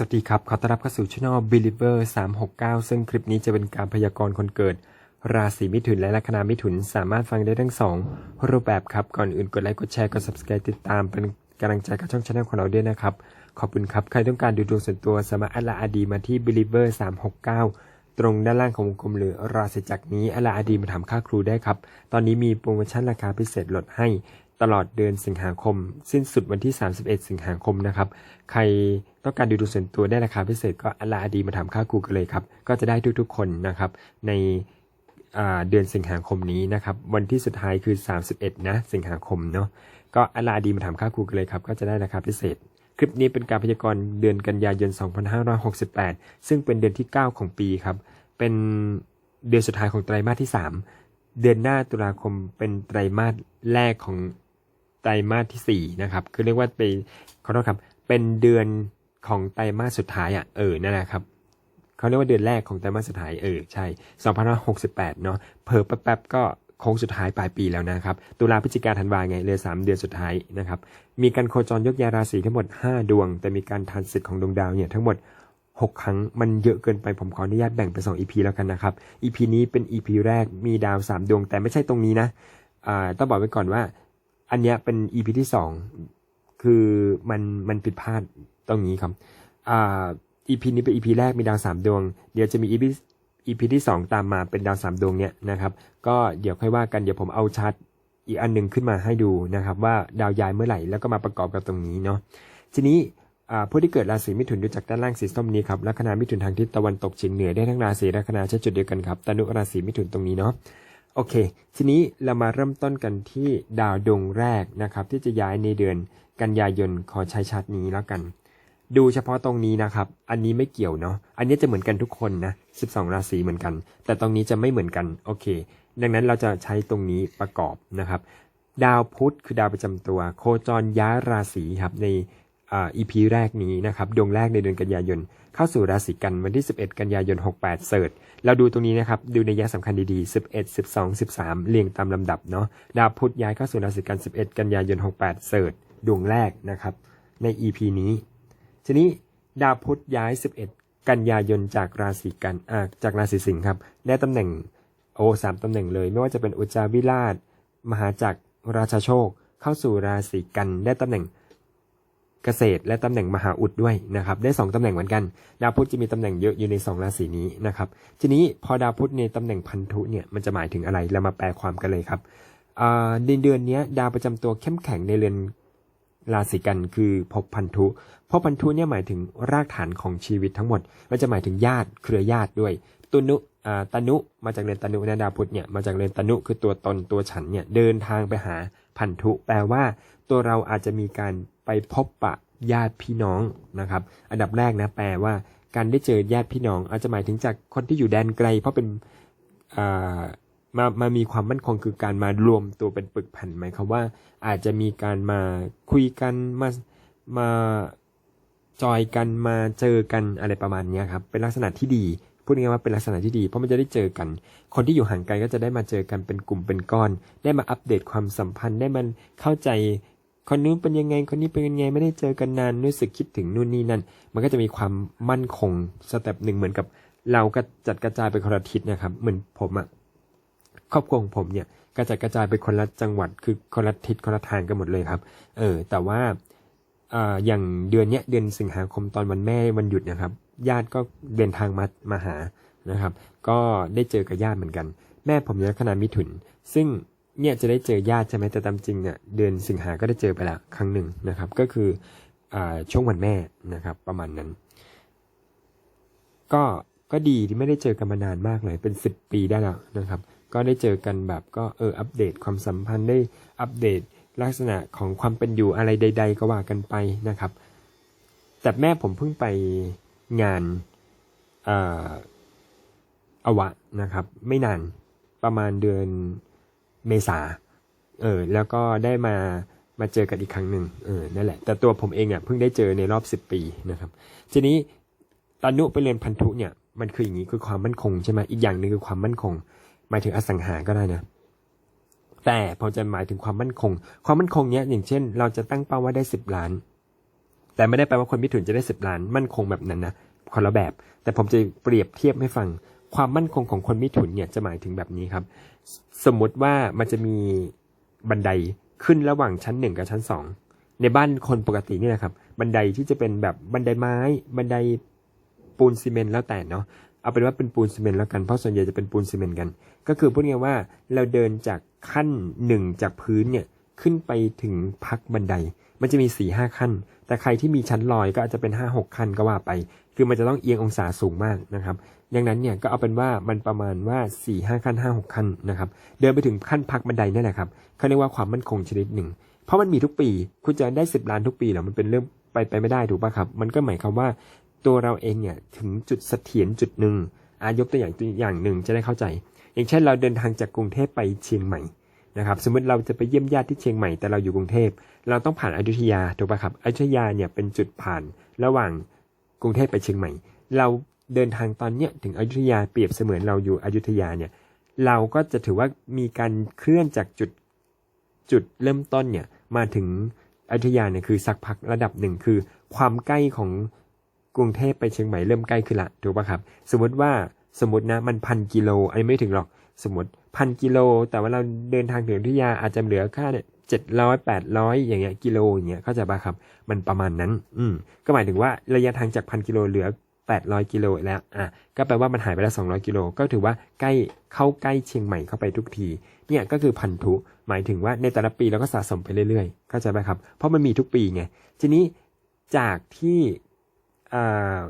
สวัสดีครับ ขอต้อนรับเข้าสู่ช่อง Believer 369 ซึ่งคลิปนี้จะเป็นการพยากรณ์คนเกิด ราศีมิถุนและลัคนามิถุน สามารถฟังได้ทั้งสองรูปแบบครับ ก่อนอื่นกดไลค์ กดแชร์ กด subscribe ติดตามเป็นกำลังใจกับช่องช anel ของเราด้วยนะครับ ขอบคุณครับ ใครต้องการดูดวงส่วนตัวสามารถอัลลาอาดีมาที่ Believer 369 ตรงด้านล่างของวงกลมหรือราศีจักรนี้อัลลาอาดีมาถามค่าครูได้ครับ ตอนนี้มีโปรโมชั่นราคาพิเศษลดให้ ตลอดเดือนสิงหาคม สิ้นสุดวันที่ 31 สิงหาคมนะครับ ใครต้องการดูดูส่วนตัวได้ราคาพิเศษก็อลาอดีมาทำค่าครูกันเลยครับ ก็จะได้ทุกๆคนนะครับในเดือนสิงหาคมนี้นะครับ วันที่สุดท้ายคือ 31 นะ สิงหาคมเนาะก็อลาอดีมาทำค่าครูกันเลยครับ ก็จะได้ราคาพิเศษ คลิปนี้เป็นการพยากรณ์เดือนกันยายน 2568 ซึ่งเป็นเดือนที่ 9 ของปีครับ เป็นเดือนสุดท้ายของไตรมาสที่ 3 เดือนหน้าตุลาคมเป็นไตรมาสแรกของ รมาสที่4นะครับคือเรียกว่าเป็นขอโทษครับเป็นเดือนของไตรมาสสุดท้ายอะเออนั่นแหละครับเขาเรียกว่าเดือนแรกของไตรมาสสุดท้ายเออใช่2568 เนาะเพิ่แป๊บๆก็โค้งสุดท้ายปลายปีแล้วนะครับ ตุลาพฤศจิกาธันวาไงเหลย3 เดือนสุดท้ายนะครับ มีการโคจรยกย้ายราศีทั้งหมด 5 ดวง แต่มีการทรานสิตของดวงดาวเนี่ยทั้งหมด 6 ครั้งมันเยอะเกินไปผมขออนุญาตแบ่งเป็น2 EP แล้วกันนะครับ EP นี้เป็น EP แรกมีดาว 3 ดวง แต่ไม่ใช่ตรงนี้นะอ่าต้องบอกไว้ก่อนว่า อันเนี้ยเป็น EP ที่2คือมันมันผิดพลาดตรงนี้ครับอ่า EP นี้เป็น EP แรกมีดาว3ดวง เดี๋ยวจะมี EP EP ที่2ตามมาเป็นดาว3ดวงเนี่ยนะครับ ก็เดี๋ยวค่อยว่ากันเดี๋ยวผมเอาชาร์ตอีกอันหนึ่งขึ้นมาให้ดูนะครับ ว่าดาวย้ายเมื่อไหร่แล้วก็มาประกอบกับตรงนี้เนาะทีนี้อ่าผู้ที่เกิดราศีมิถุนดูจากด้านล่างสีส้มนี้ครับลัคนามิถุนทางทิศตะวันตกเฉียงเหนือได้ทั้งราศีลัคนาใช้จุดเดียวกันครับตนุราศีมิถุนตรงนี้เนาะ โอเค ทีนี้เรามาเริ่มต้นกันที่ดาวดวงแรกนะครับ ที่จะย้ายในเดือนกันยายนขอใช้ชาร์ตนี้แล้วกัน ดูเฉพาะตรงนี้นะครับ อันนี้ไม่เกี่ยวเนาะอันนี้จะเหมือนกันทุกคนนะ 12 ราศีเหมือนกัน แต่ตรงนี้จะไม่เหมือนกันโอเค ดังนั้นเราจะใช้ตรงนี้ประกอบนะครับ ดาวพุธคือดาวประจำตัว โคจรย้ายราศีครับใน อ่า EP แรกนี้นะครับดวงแรกในเดือนกันยายน เข้าสู่ราศีกันวันที่ 11 กันยายน 68 เสิร์ชเราดูตรงนี้นะครับดูในยะสำคัญดีๆ 11 12 13 เรียงตามลำดับเนาะดาวพุธย้ายเข้าสู่ราศีกัน 11 กันยายน 68 เสิร์ชดวงแรกนะครับใน EP นี้ ทีนี้ดาวพุธย้าย 11 กันยายนจากราศีกันาจากราศีสิงห์ครับได้ตำแหน่งโอ้สามตำแหน่งเลย ไม่ว่าจะเป็นอุจจาวิราช มหาจักรราชาโชค เข้าสู่ราศีกันได้ตำแหน่ง เกษตร และตำแหน่งมหาอุดด้วยนะครับ ได้สองตำแหน่งเหมือนกัน ดาวพุธจะมีตำแหน่งเยอะอยู่ในสองราศีนี้นะครับ ทีนี้พอดาวพุธในตำแหน่งพันธุเนี่ยมันจะหมายถึงอะไรเรามาแปลความกันเลยครับในเดือนนี้ดาวประจำตัวเข้มแข็งในเรือนราศีกันคือภพพันธุพราะพันธุเนี่ยหมายถึงรากฐานของชีวิตทั้งหมด มันจะหมายถึงญาติเครือญาติด้วย ตุนุตนุมาจากเรือนตนุนะดาวพุธเนี่ยมาจากเรือนตนุคือตัวตนตัวฉันเนี่ยเดินทางไปหาพันธุ แปลว่า ตัวเราอาจจะมีการไปพบปะญาติพี่น้องนะครับ อันดับแรกนะแปลว่าการได้เจอญาติพี่น้อง อาจจะหมายถึงจากคนที่อยู่แดนไกล เพราะเป็นมามามีความมั่นคงคือการมารวมตัวเป็นปึกแผ่นหมายความว่า อาจจะมีการมาคุยกันมามาจอยกันมาเจอกันอะไรประมาณนี้ครับเป็นลักษณะที่ดีพูดง่ายๆว่าเป็นลักษณะที่ดีเพราะมันจะได้เจอกัน คนที่อยู่ห่างไกลก็จะได้มาเจอกันเป็นกลุ่มเป็นก้อน ได้มาอัปเดตความสัมพันธ์ได้มันเข้าใจ คนนู้นเป็นยังไงคนนี้เป็นยังไงไม่ได้เจอกันนานรู้สึกคิดถึงนู่นนี่นั่น มันก็จะมีความมั่นคงสเต็ปหนึ่งเหมือนกับ เราก็จัดกระจายไปคนละทิศนะครับ เหมือนผมอะครอบครัวของผมเนี่ยกระจัดกระจายไปคนละจังหวัด คือคนละทิศคนละทางกันหมดเลยครับ เออ แต่ว่าอ่าอย่างเดือนเนี้ยเดือนสิงหาคมตอนวันแม่วันหยุดนะครับ ญาติก็เดินทางมามาหานะครับ ก็ได้เจอกับญาติเหมือนกัน แม่ผมอยู่ลัคนาดมิถุน ซึ่ง เนี่ยจะได้เจอญาติใช่ไหมแต่ตามจริงเนี่ยเดือนสิงหาก็ได้เจอไปและครั้งหนึ่งนะครับ ก็คืออช่วงวันแม่นะครับ ประมาณนั้น ก็ก็ดีที่ไม่ได้เจอกันมานานมากเลยเป็นสิบปีได้แล้วนะครับ ก็ได้เจอกันแบบก็เอออัปเดตความสัมพันธ์ได้อัปเดตลักษณะของความเป็นอยู่อะไรใด ๆ ก็ว่ากันไปนะครับ แต่แม่ผมเพิ่งไปงานออวะนะครับ ไม่นานประมาณเดือน เมษาเออแล้วก็ได้มามาเจอกันอีกครั้งหนึ่งเออนั่นแหละ แต่ตัวผมเองอะเพิ่งได้เจอในรอบสิบปีนะครับ ทีนี้ตานุไปเรียนพันธุเนี่ยมันคืออย่างนี้คือความมั่นคงใช่ไหมอีกอย่างหนึ่งคือความมั่นคง หมายถึงอสังหาก็ได้นะแต่พอจะหมายถึงความมั่นคง ความมั่นคงเนี้ยอย่างเช่น เราจะตั้งเป้าว่าได้สิบล้าน แต่ไม่ได้แปลว่าคนมิถุนจะได้สิบล้าน มั่นคงแบบนั้นนะคนละแบบ แต่ผมจะเปรียบเทียบให้ฟัง ความมั่นคงของคนมิถุนเนี่ยจะหมายถึงแบบนี้ครับ สมมติว่ามันจะมีบันไดขึ้นระหว่างชั้นหนึ่งกับชั้นสองในบ้านคนปกตินี่แหละครับ บันไดที่จะเป็นแบบบันไดไม้ บันไดปูนซีเมนต์แล้วแต่เนาะเอาเป็นว่าเป็นปูนซีเมนต์แล้วกันเพราะส่วนใหญ่จะเป็นปูนซีเมนต์กัน ก็คือพูดง่ายว่าเราเดินจากขั้นหนึ่งจากพื้นเนี่ยขึ้นไปถึงพักบันได มันจะมี4ี่ห้าขั้น แต่ใครที่มีชั้นลอยก็อาจจะเป็น5้าหกขั้นก็ว่าไป คือมันจะต้องเอียงองศาสูงมากนะครับ ดังนั้นเนี่ยก็เอาเป็นว่ามันประมาณว่า4ี่ห้าขั้นห้าหกขั้นนะครับเดินไปถึงขั้นพักบันไดนี่นแหละครับเขาเรียกว่าความมั่นคงชนิดหนึ่ง เพราะมันมีทุกปี คุณจะได้ 10 ล้านทุกปีหรอมันเป็นเรื่องไปไปไม่ได้ถูกป่ะครับ มันก็หมายความว่าตัวเราเองเนี่ยถึงจุดเสถียรจุดหนึ่งอายกตัวอย่างตัวอย่างหนึ่งจะได้เข้าใจ อย่างเช่นเราเดินทางจากกรุงเทพไปเชียงใหม่นะครับสมมติเราจะไปเยี่ยมญาติที่เชียงใหม่แต่เราอยู่กรุงเทพเราต้องผ่านอยุธยาถูกป่ะครับอยุธยาเนี่ยเป็นจุดผ่านระหว่างกรุงเทพไปเชียงใหม่ เรา เดินทางตอนเนี้ยถึงอยุธยาเปรียบเสมือนเราอยู่อยุธยาเนี่ย เราก็จะถือว่ามีการเคลื่อนจากจุดจุดเริ่มต้นเนี่ยมาถึงอยุธยาเนี่ยคือสักพักระดับหนึ่งคือ ความใกล้ของกรุงเทพไปเชียงใหม่เริ่มใกล้ขึ้นละถูกป่ะครับ สมมติว่าสมมตินะมันพันกิโลอันไม่ถึงหรอกสมมติพันกิโล แต่ว่าเราเดินทางถึงอยุธยาอาจจะเหลือค่าเนี่ยเจ็ดร้อยแปดร้อยอย่างเงี้ยกิโลอย่างเงี้ยเข้าใจป่ะครับ มันประมาณนั้น อืมก็หมายถึงว่าระยะทางจากพันกิโลเหลือ 800 กิโลแล้วอะก็แปลว่ามันหายไปแล้ว 200 กิโล ก็ถือว่าใกล้เข้าใกล้เชียงใหม่เข้าไปทุกทีเนี่ยก็คือพันธุหมายถึงว่าในแต่ละปีเราก็สะสมไปเรื่อยๆเข้าใจไหมครับเพราะมันมีทุกปีไงทีนี้จากที่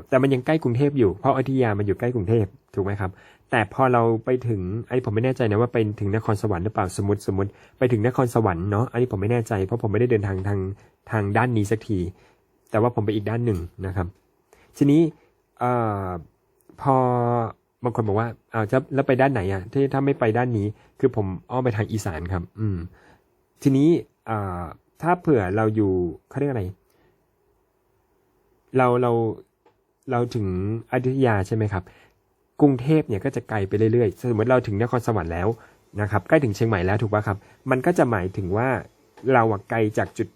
แต่มันยังใกล้กรุงเทพอยู่เพราะอยุธยามันอยู่ใกล้กรุงเทพถูกไหมครับแต่พอเราไปถึงไอ้ผมไม่แน่ใจนะว่าไปถึงนครสวรรค์หรือเปล่าสมมติสมมติไปถึงนครสวรรค์เนาะอันนี้ผมไม่แน่ใจเพราะผมไม่ได้เดินทางทางทางด้านนี้สักที แต่ว่าผมไปอีกด้านหนึ่งนะครับ ทีนี้ เอ่อพอบางคนบอกว่าเอาจะแล้วไปด้านไหนอะที่ถ้าไม่ไปด้านนี้ คือผมอ้อมไปทางอีสานครับ อืม ทีนี้เอ่อถ้าเผื่อเราอยู่เขาเรียกอะไร เราเราเราถึงอยุธยาใช่ไหมครับ กรุงเทพเนี่ยก็จะไกลไปเรื่อยๆ สมมติเราถึงนครสวรรค์แล้วนะครับ ใกล้ถึงเชียงใหม่แล้วถูกป่ะครับ มันก็จะหมายถึงว่าเราไกลจากจุด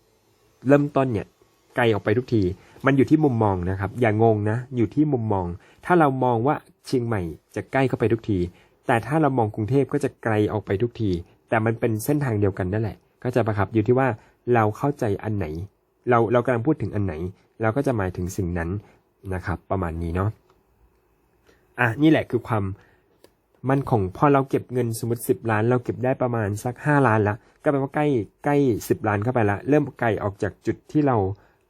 เริ่มต้นเนี่ยไกลออกไปทุกที มันอยู่ที่มุมมองนะครับ อย่างงนะ อยู่ที่มุมมอง ถ้าเรามองว่าเชียงใหม่จะใกล้เข้าไปทุกที แต่ถ้าเรามองกรุงเทพก็จะไกลออกไปทุกที แต่มันเป็นเส้นทางเดียวกันนั่นแหละ ก็จะประครับอยู่ที่ว่าเราเข้าใจอันไหน เราเรากำลังพูดถึงอันไหน เราก็จะหมายถึงสิ่งนั้นนะครับ ประมาณนี้เนาะอะนี่แหละคือความมันคงพอเราเก็บเงินสมมติ10ล้าน เราเก็บได้ประมาณสัก5ล้านละก็แปลว่าใกล้ใกล้10ล้านเข้าไปละเริ่มไกลออกจากจุดที่เรา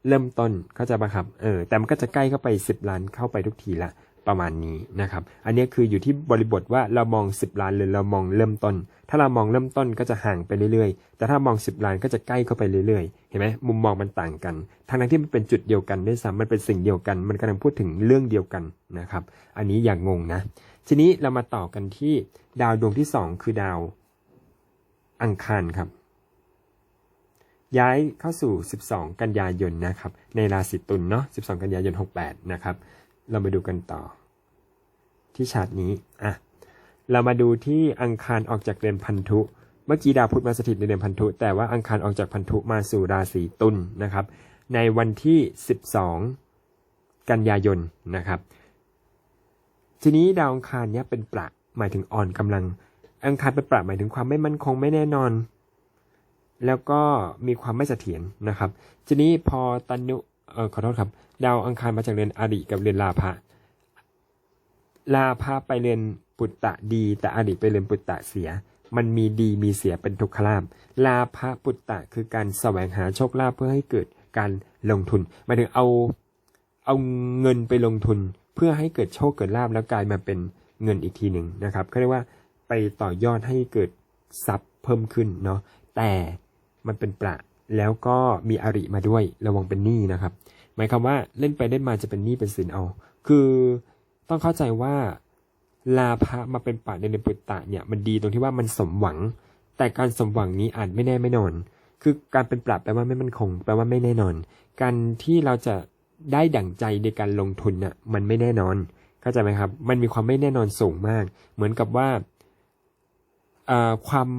เริ่มต้นเข้าใจปะครับเออแต่มันก็จะใกล้เข้าไป 10 ล้านเข้าไปทุกทีละประมาณนี้นะครับ อันนี้คืออยู่ที่บริบทว่าเรามอง 10 ล้านหรือเรามองเริ่มต้น ถ้าเรามองเริ่มต้นก็จะห่างไปเรื่อยๆ แต่ถ้ามอง 10 ล้านก็จะใกล้เข้าไปเรื่อยๆ เห็นไหมมุมมองมันต่างกัน ทั้งนั้นที่มันเป็นจุดเดียวกันด้วยซ้ำมันเป็นสิ่งเดียวกัน มันกำลังพูดถึงเรื่องเดียวกันนะครับ อันนี้อย่างงงนะ ทีนี้เรามาต่อกันที่ดาวดวงที่สองคือดาวอังคารครับ ย้ายเข้าสู่ 12 กันยายนนะครับ ในราศีตุลเนาะ 12 กันยายน 68 นะครับ เรามาดูกันต่อ ที่ชาร์ตนี้ อะ เรามาดูที่อังคารออกจากเรือนพันธุ เมื่อกี้ดาวพุธมาสถิตในเรือนพันธุ แต่ว่าอังคารออกจากพันธุมาสู่ราศีตุลนะครับ ในวันที่ 12 กันยายนนะครับ ทีนี้ดาวอังคารเนี้ยเป็นประหมายถึงอ่อนกำลัง อังคารเป็นประหมายถึงความไม่มั่นคงไม่แน่นอน แล้วก็มีความไม่เสถียรนะครับ ทีนี้พอตันยุเออขอโทษครับ ดาวอังคารมาจากเรือนอริกับเรือนลาภะลาภะไปเรือนปุตตะดี แต่อริไปเรือนปุตตะเสีย มันมีดีมีเสียเป็นทุกขลาภลาภะปุตตะคือการแสวงหาโชคลาภเพื่อให้เกิดการลงทุนหมายถึงเอาเอาเงินไปลงทุนเพื่อให้เกิดโชคเกิดลาภแล้วกลายมาเป็นเงินอีกทีหนึ่งนะครับเขาเรียกว่าไปต่อยอดให้เกิดทรัพย์เพิ่มขึ้นเนาะแต่ มันเป็นประ แล้วก็มีอริมาด้วยระวังเป็นหนี้นะครับ หมายความว่าเล่นไปเล่นมาจะเป็นหนี้เป็นสินเอา คือต้องเข้าใจว่าลาภะมาเป็นปะในเนปุตตะเนี่ยมันดีตรงที่ว่ามันสมหวัง แต่การสมหวังนี้อาจไม่แน่ไม่นอน คือการเป็นปรับแปลว่าไม่มั่นคง แปลว่าไม่แน่นอน การที่เราจะได้ดั่งใจในการลงทุนน่ะมันไม่แน่นอนเข้าใจไหมครับ มันมีความไม่แน่นอนสูงมาก เหมือนกับว่าความ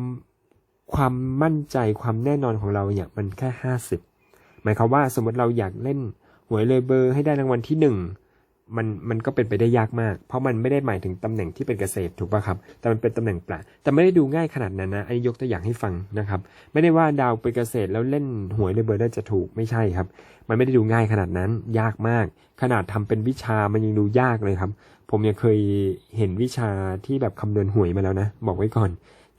ความมั่นใจความแน่นอนของเราเนี่ยมันแค่ห้าสิบหมายความว่าสมมติเราอยากเล่นหวยเลยเบอร์ให้ได้รางวัลที่หนึ่งมันมันก็เป็นไปได้ยากมาก เพราะมันไม่ได้หมายถึงตำแหน่งที่เป็นเกษตรถูกป่ะครับ แต่มันเป็นตำแหน่งแปลกแต่ไม่ได้ดูง่ายขนาดนั้นนะอันนี้ยกตัวอย่างให้ฟังนะครับ ไม่ได้ว่าดาวเป็นเกษตรแล้วเล่นหวยเลยเบอร์ได้จะถูกไม่ใช่ครับ มันไม่ได้ดูง่ายขนาดนั้น ยากมาก ขนาดทำเป็นวิชามันยังดูยากเลยครับ ผมยังเคยเห็นวิชาที่แบบคำนวณหวยมาแล้วนะ บอกไว้ก่อน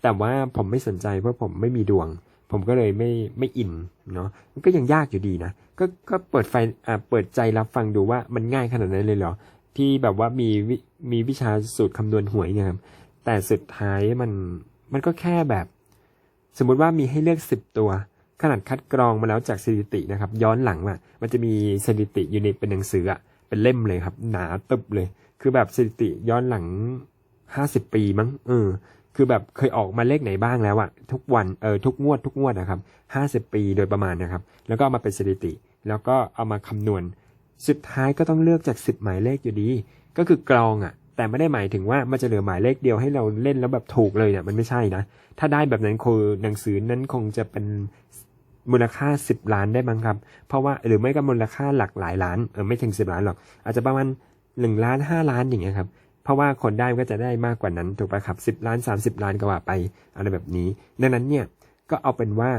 แต่ว่าผมไม่สนใจเพราะผมไม่มีดวง ผมก็เลยไม่ไม่อินเนาะมันก็ยังยากอยู่ดีนะก็ก็เปิดไฟอ่าเปิดใจรับฟังดูว่ามันง่ายขนาดนั้นเลยเหรอ ที่แบบว่ามีวิมีวิชาสูตรคำนวณหวยเนี่ยครับแต่สุดท้ายมันมันก็แค่แบบ สมมุติว่ามีให้เลือกสิบตัว ขนาดคัดกรองมาแล้วจากสถิตินะครับ ย้อนหลังอะมันจะมีสถิติอยู่ในเป็นหนังสืออะเป็นเล่มเลยครับ หนาตึบเลย คือแบบสถิติย้อนหลังห้าสิบปีมั้งเออ คือแบบเคยออกมาเลขไหนบ้างแล้วอะทุกวันเออทุกงวดทุกงวดนะครับห้าสิบปีโดยประมาณนะครับ แล้วก็ามาเป็นสถิติ แล้วก็เอามาคำนวณ สุดท้ายก็ต้องเลือกจากสิบหมายเลขอยู่ดี ก็คือกรองอะแต่ไม่ได้หมายถึงว่ามันจะเหลือหมายเลขเดียวให้เราเล่นแล้วแบบถูกเลยเนี่ยมันไม่ใช่นะ ถ้าได้แบบนั้นคือหนังสือนั้นคงจะเป็นมูลค่า 10 ล้านได้มั้งครับ เพราะว่าหรือไม่ก็มูลค่าหลักหลายล้านเออไม่ถึง 10 ล้านหรอก อาจจะประมาณ1ล้าน 5 ล้านอย่างเงี้ยครับ เพราะว่าคนได้ก็จะได้มากกว่านั้นถูกปะครับสิบล้านสามสิบล้านก็ว่าไปอะไรแบบนี้ ดังนั้นเนี่ยก็เอาเป็นว่า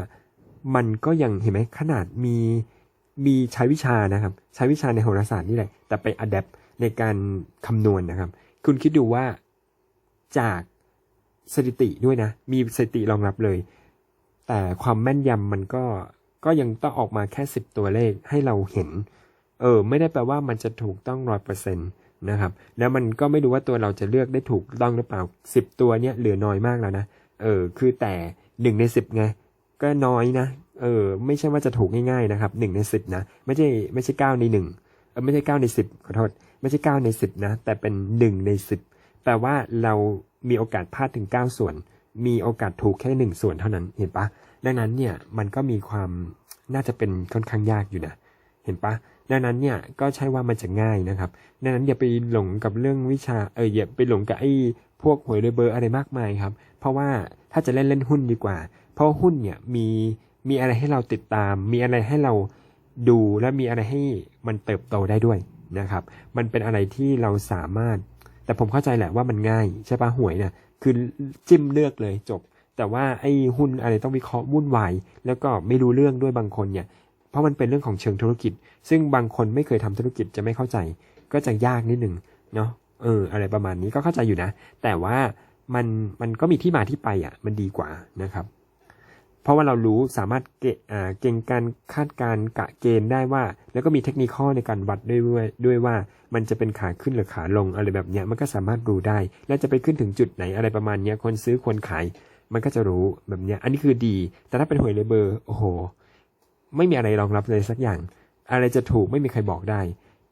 มันก็ยังเห็นไหมขนาดมีมีใช้วิชานะครับ ใช้วิชาในโหราศาสตร์นี่แหละ แต่ไปอัดแอปในการคำนวณนะครับ คุณคิดดูว่าจากสถิติด้วยนะ มีสถิติรองรับเลย แต่ความแม่นยำมันก็ก็ยังต้องออกมาแค่สิบตัวเลขให้เราเห็น เออ ไม่ได้แปลว่ามันจะถูกต้องร้อยเปอร์เซ็นต์ นะครับ แล้วมันก็ไม่รู้ว่าตัวเราจะเลือกได้ถูกต้องหรือเปล่าสิบตัวเนี้ยเหลือน้อยมากแล้วนะ เออ คือแต่หนึ่งในสิบไง ก็น้อยนะ เออ ไม่ใช่ว่าจะถูกง่ายๆนะครับหนึ่งในสิบนะ ไม่ใช่ไม่ใช่เก้าในหนึ่งเออไม่ใช่เก้าในสิบขอโทษ ไม่ใช่เก้าในสิบนะ แต่เป็นหนึ่งในสิบแปลว่าเรามีโอกาสพลาดถึงเก้าส่วน มีโอกาสถูกแค่หนึ่งส่วนเท่านั้น เห็นปะดังนั้นเนี่ย มันก็มีความน่าจะเป็นค่อนข้างยากอยู่นะ เห็นปะ ดังนั้นเนี่ยก็ใช่ว่ามันจะง่ายนะครับ ดังนั้นอย่าไปหลงกับเรื่องวิชาเอออย่าไปหลงกับไอ้พวกหวยเลยเบอร์อะไรมากมายครับ เพราะว่าถ้าจะเล่นเล่นหุ้นดีกว่า เพราะหุ้นเนี่ยมีมีอะไรให้เราติดตาม มีอะไรให้เราดูและมีอะไรให้มันเติบโตได้ด้วยนะครับ มันเป็นอะไรที่เราสามารถ แต่ผมเข้าใจแหละว่ามันง่ายใช่ปะหวยเนี่ยคือจิ้มเลือกเลยจบ แต่ว่าไอ้หุ้นอะไรต้องวิเคราะห์วุ่นวายแล้วก็ไม่รู้เรื่องด้วยบางคนเนี่ย ราะมันเป็นเรื่องของเชิงธุรกิจ ซึ่งบางคนไม่เคยทำธุรกิจจะไม่เข้าใจ ก็จะยากนิดหนึ่งเนาะเออ อะไรประมาณนี้ก็เข้าใจอยู่นะ แต่ว่ามันมันก็มีที่มาที่ไปอะ มันดีกว่านะครับ เพราะว่าเรารู้สามารถเกอ่าเก่งการคาดการกะเกณฑ์ได้ว่า แล้วก็มีเทคนิคในการวัดด้วยด้วยด้วยว่ามันจะเป็นขาขึ้นหรือขาลงอะไรแบบเนี้ยมันก็สามารถรู้ได้ และจะไปขึ้นถึงจุดไหนอะไรประมาณเนี้ยคนซื้อคนขาย มันก็จะรู้แบบเนี้ยอันนี้คือดี แต่ถ้าเป็นหวยเลยเบอร์โอ้โห ไม่มีอะไรรองรับเลยสักอย่าง อะไรจะถูกไม่มีใครบอกได้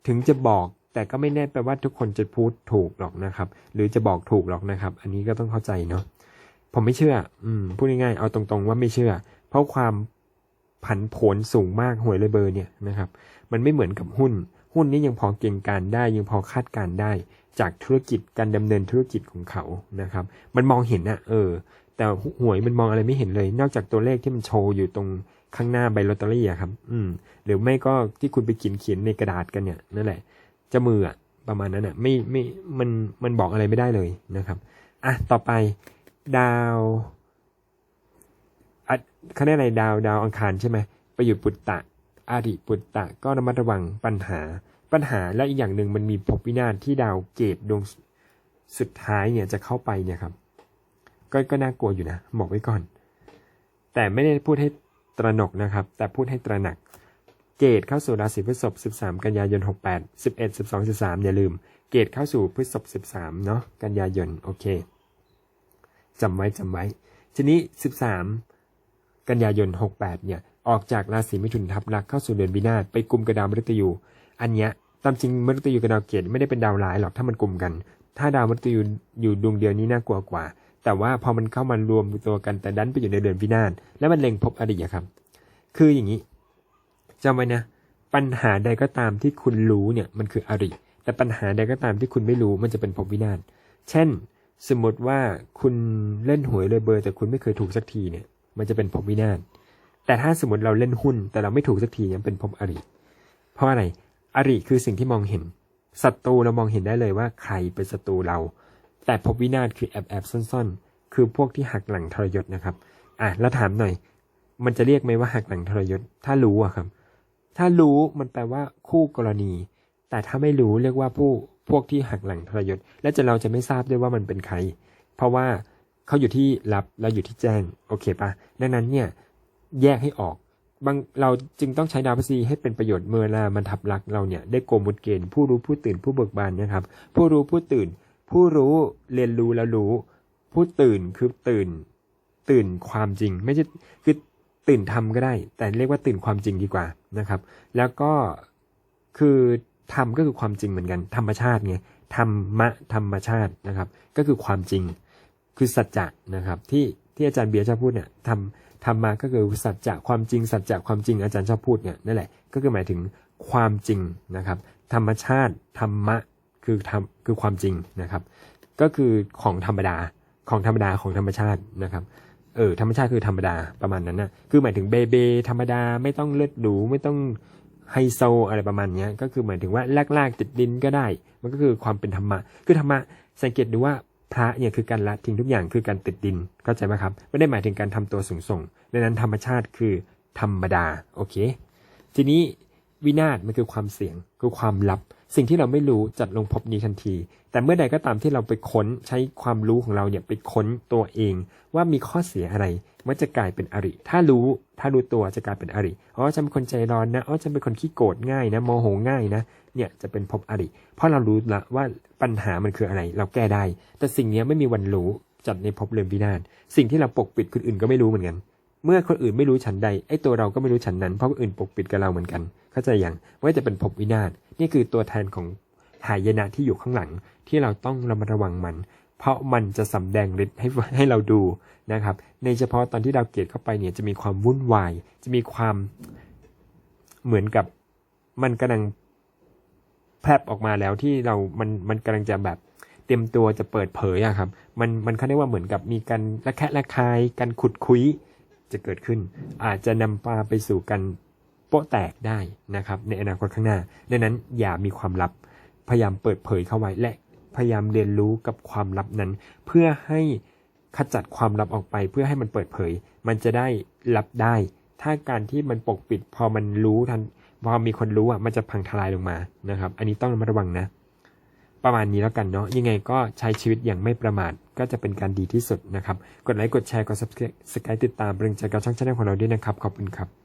ถึงจะบอกแต่ก็ไม่แน่แปลว่าทุกคนจะพูดถูกหรอกนะครับ หรือจะบอกถูกหรอกนะครับ อันนี้ก็ต้องเข้าใจเนาะผมไม่เชื่อ อืมพูดง่ายๆเอาตรงๆว่าไม่เชื่อ เพราะความผันผวนสูงมากหวยเลยเบอร์เนี่ยนะครับ มันไม่เหมือนกับหุ้น หุ้นนี้ยังพอเก่งการได้ ยังพอคาดการได้ จากธุรกิจการดำเนินธุรกิจของเขานะครับ มันมองเห็นอะเออ แต่หวยมันมองอะไรไม่เห็นเลย นอกจากตัวเลขที่มันโชว์อยู่ตรง ข้างหน้าใบลอตเตอรี่อะครับ อืม หรือไม่ก็ที่คุณไปเขียนเขียนในกระดาษกันเนี่ยนั่นแหละจะมืออะประมาณนั้นอะไม่ไม่มันมันบอกอะไรไม่ได้เลยนะครับอะต่อไปดาวอะเขาเรียกอะไรดาวดาวอังคารใช่ไหมไปอยู่ปุตตะอาริปุตตะก็ระมัดระวังปัญหาปัญหาและอีกอย่างหนึ่งมันมีภพวินาศที่ดาวเกตดวงสุดท้ายเนี่ยจะเข้าไปเนี่ยครับ ก็ก็น่ากลัวอยู่นะบอกไว้ก่อน แต่ไม่ได้พูดให้ ตระหนกนะครับ แต่พูดให้ตระหนัก เกตเข้าสู่ราศีพฤษภ13 กันยายน 68 11 12 13 อย่าลืม เกตเข้าสู่พฤษภ13 เนาะกันยายน โอเคจำไว้จำไว้ ทีนี้ 13 กันยายน 68 เนี่ย ออกจากราศีมิถุนทับลักเข้าสู่เดือนวินาศไปกลุ่มกับดาวมฤตยู อันเนี้ยตามจริงมฤตยูกับดาวเกตไม่ได้เป็นดาวร้ายหรอกถ้ามันกลุ่มกัน ถ้าดาวมฤตยูอยู่ดวงเดียวนี้น่ากลัวกว่า แต่ว่าพอมันเข้ามารวมตัวกันแต่ดันไปอยู่ในเดือนวินาศแล้วมันเล็งพบอดีตอะครับ คืออย่างนี้จำไว้นะ ปัญหาใดก็ตามที่คุณรู้เนี่ยมันคืออริ แต่ปัญหาใดก็ตามที่คุณไม่รู้มันจะเป็นภพวินาศเช่น สมมติว่าคุณเล่นหวยเลยเบอร์ แต่คุณไม่เคยถูกสักทีเนี่ย มันจะเป็นภพวินาศแต่ถ้าสมมติเราเล่นหุ้น แต่เราไม่ถูกสักทียังเป็นภพอริ เพราะอะไรอริคือสิ่งที่มองเห็นศัตรูเรามองเห็นได้เลยว่าใครเป็นศัตรูเรา แต่ภพวินาศคือแอบแอบซ่อนๆ คือพวกที่หักหลังทรยศนะครับ อะแล้วถามหน่อย มันจะเรียกไหมว่าหักหลังทรยศ ถ้ารู้อะครับ ถ้ารู้มันแปลว่าคู่กรณี แต่ถ้าไม่รู้เรียกว่าผู้พวกที่หักหลังทรยศ และจะเราจะไม่ทราบด้วยว่ามันเป็นใคร เพราะว่าเขาอยู่ที่รับเราอยู่ที่แจ้ง โอเคปะดังนั้นเนี่ยแยกให้ออกบางเราจึงต้องใช้ดาวพฤษีให้เป็นประโยชน์เมื่อเวลามันทับลักเราเนี่ยได้โกมุดเกณฑ์ผู้รู้ผู้ตื่นผู้เบิกบานนะครับ ผู้รู้ผู้ตื่น ผู้รู้เรียนรู้แล้วรู้ ผู้ตื่นคือตื่น ตื่นความจริง ไม่ใช่คือตื่นทำก็ได้ แต่เรียกว่าตื่นความจริงดีกว่านะครับ แล้วก็คือธรรมก็คือความจริงเหมือนกัน ธรรมชาติไงธรรมะธรรมชาตินะครับ ก็คือความจริง คือสัจจะนะครับ ที่ที่อาจารย์เบียร์ชอบพูดเนี่ยทำธรรมะก็คือสัจจะความจริง สัจจะความจริงอาจารย์ชอบพูดเนี่ยนั่นแหละก็คือหมายถึงความจริงนะครับ ธรรมชาติธรรมะ คือธรรมคือความจริงนะครับ ก็คือของธรรมดาของธรรมดาของธรรมชาตินะครับเออธรรมชาติคือธรรมดาประมาณนั้นนะคือหมายถึงเบเบธรรมดาไม่ต้องเลือดหรูไม่ต้องไฮโซอะไรประมาณนี้ก็คือหมายถึงว่าแรกๆติดดินก็ได้ มันก็คือความเป็นธรรมะ คือธรรมะสังเกตดูว่าพระเนี่ยคือการละทิ้งทุกอย่างคือการติดดินเข้าใจไหมครับ ไม่ได้หมายถึงการทำตัวสูงส่งดังนั้นธรรมชาติคือธรรมดาโอเค ทีนี้ วินาศมันคือความเสี่ยงคือความลับ สิ่งที่เราไม่รู้จัดลงพบนี้ทันที แต่เมื่อใดก็ตามที่เราไปค้นใช้ความรู้ของเราเนี่ยไปค้นตัวเอง ว่ามีข้อเสียอะไรมันจะกลายเป็นอริ ถ้ารู้ถ้ารู้ตัวจะกลายเป็นอริอ๋อฉันเป็นคนใจร้อนนะอ๋อฉันเป็นคนขี้โกรธง่ายนะโมโหง่ายนะเนี่ยจะเป็นภพอริ เพราะเรารู้ละว่าปัญหามันคืออะไร เราแก้ได้ แต่สิ่งนี้ไม่มีวันรู้จัดในภพเรือนวินาศสิ่งที่เราปกปิดคนอื่นก็ไม่รู้เหมือนกัน เมื่อคนอื่นไม่รู้ฉันใดไอ้ตัวเราก็ไม่รู้ฉันนั้นเพราะคนอื่นปกปิดกับเราเหมือนกัน เข้าใจอย่างว่าจะเป็นภพวินาศนี่คือตัวแทนของหายนะที่อยู่ข้างหลัง ที่เราต้องระมัดระวังมัน เพราะมันจะสำแดงฤทธิ์ให้ให้เราดูนะครับ ในเฉพาะตอนที่ดาวเกตเข้าไปเนี่ยจะมีความวุ่นวาย จะมีความเหมือนกับมันกำลังแพรบออกมาแล้วที่เรามันมันกำลังจะแบบเตรียมตัวจะเปิดเผยอะครับ มันมันเขาเรียกว่าเหมือนกับมีการระแคะระคายการขุดคุย จะเกิดขึ้น อาจจะนำพาไปสู่การโป๊ะแตกได้นะครับ ในอนาคตข้างหน้า ดังนั้นอย่ามีความลับ พยายามเปิดเผยเข้าไว้และพยายามเรียนรู้กับความลับนั้น เพื่อให้ขจัดความลับออกไป เพื่อให้มันเปิดเผย มันจะได้รับได้ ถ้าการที่มันปกปิดพอมันรู้ทันพอมีคนรู้อะมันจะพังทลายลงมานะครับ อันนี้ต้องระมัดระวังนะ ประมาณนี้แล้วกันเนาะยังไงก็ใช้ชีวิตอย่างไม่ประมาทก็จะเป็นการดีที่สุดนะครับ กดไลค์กดแชร์กด subscribe ติดตามเรื่องใจกับช่องชาแนลของเราด้วยนะครับ ขอบคุณครับ